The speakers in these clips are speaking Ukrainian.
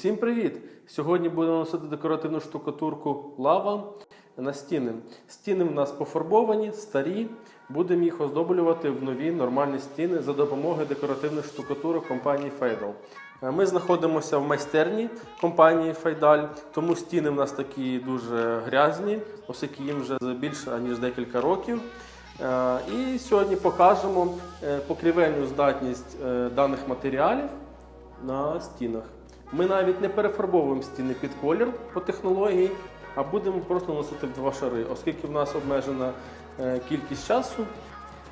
Усім привіт! Сьогодні будемо наносити декоративну штукатурку лава на стіни. Стіни в нас пофарбовані, старі. Будемо їх оздоблювати в нові нормальні стіни за допомогою декоративних штукатурок компанії Фейдал. Ми знаходимося в майстерні компанії Файдаль, тому стіни в нас такі дуже грязні, оскільки їм вже більше ніж декілька років. Е, І сьогодні покажемо е, покрівельну здатність е, даних матеріалів на стінах. Ми навіть не перефарбовуємо стіни під колір по технології, а будемо просто наносити два шари, оскільки в нас обмежена е, кількість часу,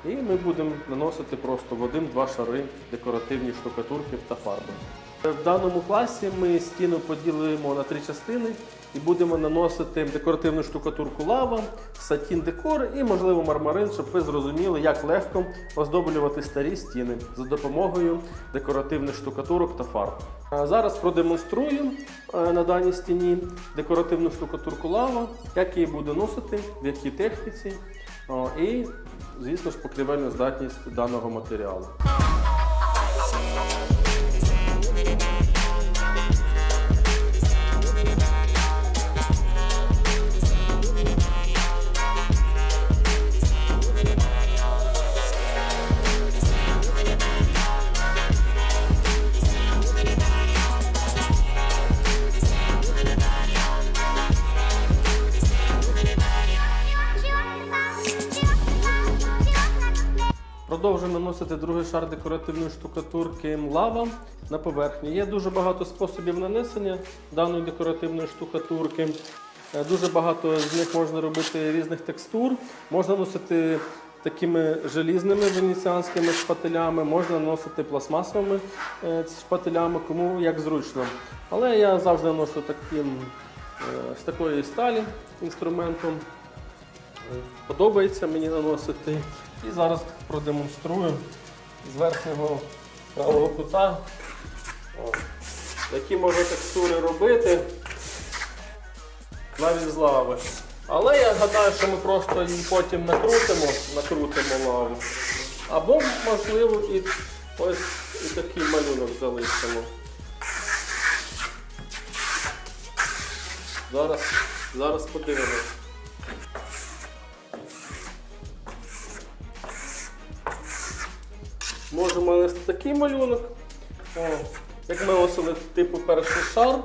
і ми будемо наносити просто в один-два шари декоративні штукатурки та фарби. В даному класі ми стіну поділимо на три частини і будемо наносити декоративну штукатурку лава, сатін декор і, можливо, мармарин, щоб ви зрозуміли, як легко оздоблювати старі стіни за допомогою декоративних штукатурок та фарб. Зараз продемонструю е, на даній стіні декоративну штукатурку лава, як її буду носити, в якій техніці і, звісно ж, покрівельну здатність даного матеріалу. Продовжуємо наносити другий шар декоративної штукатурки лава на поверхні. Є дуже багато способів нанесення даної декоративної штукатурки. Е, Дуже багато з них можна робити різних текстур. Можна наносити такими желізними венеціанськими шпателями, можна наносити пластмасовими е, шпателями, кому як зручно. Але я завжди наношу таким, е, з такої сталі інструментом. Подобається мені наносити. І зараз продемонструю з верхнього правого кута, о, які можна текстури робити навіть з лави. Але я гадаю, що ми просто її потім накрутимо, накрутимо лаву. Або, можливо, і ось і такий малюнок залишимо. Зараз, зараз подивимось. Можемо нанести такий малюнок. Як ми наносили типу перший шар,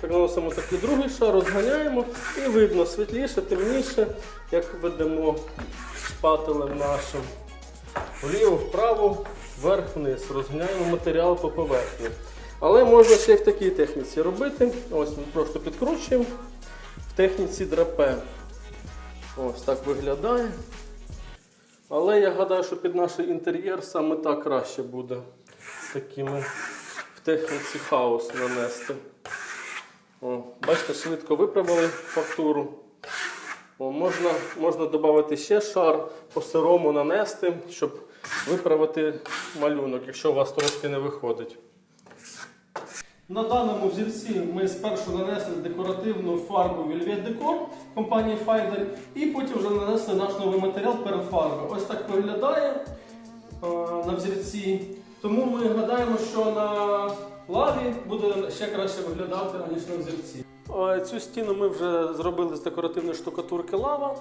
так наносимо такий другий шар, розганяємо і видно світліше, темніше, як ведемо шпателем нашим. Вліво, вправо, вверх, вниз. Розганяємо матеріал по поверхні. Але можна ще й в такій техніці робити. Ось ми просто підкручуємо в техніці драпе. Ось так виглядає. Але я гадаю, що під наш інтер'єр саме так краще буде такими в техніці хаос нанести. О, бачите, швидко виправили фактуру. О, можна, можна додати ще шар по сирому нанести, щоб виправити малюнок, якщо у вас трошки не виходить. На даному взірці ми спершу нанесли декоративну фарбу Velvet Decor компанії Fider і потім вже нанесли наш новий матеріал перед фарбою. Ось так виглядає е, на взірці. Тому ми гадаємо, що на лаві буде ще краще виглядати, ніж на взірці. Е, Цю стіну ми вже зробили з декоративної штукатурки лава.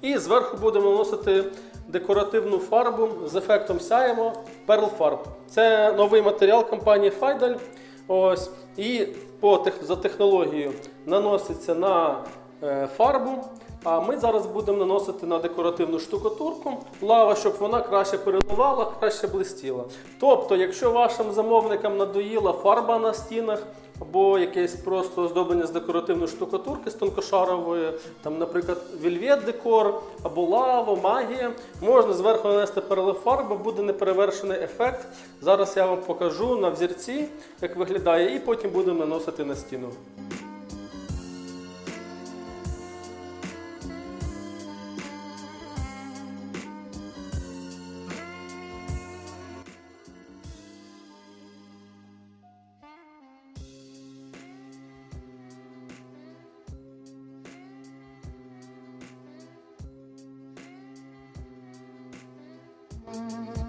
І зверху будемо наносити декоративну фарбу з ефектом сяємо Pearl Farb. Це новий матеріал компанії Файдаль. Ось. І по, за технологією наноситься на е, фарбу. А ми зараз будемо наносити на декоративну штукатурку лава, щоб вона краще переливала, краще блистіла. Тобто, якщо вашим замовникам надоїла фарба на стінах, або якесь просто оздоблення з декоративної штукатурки з тонкошарової, там, наприклад, вільвет декор або лаво, магія. Можна зверху нанести перелив фарби, буде неперевершений ефект. Зараз я вам покажу на взірці, як виглядає, і потім будемо наносити на стіну. Mm-hmm.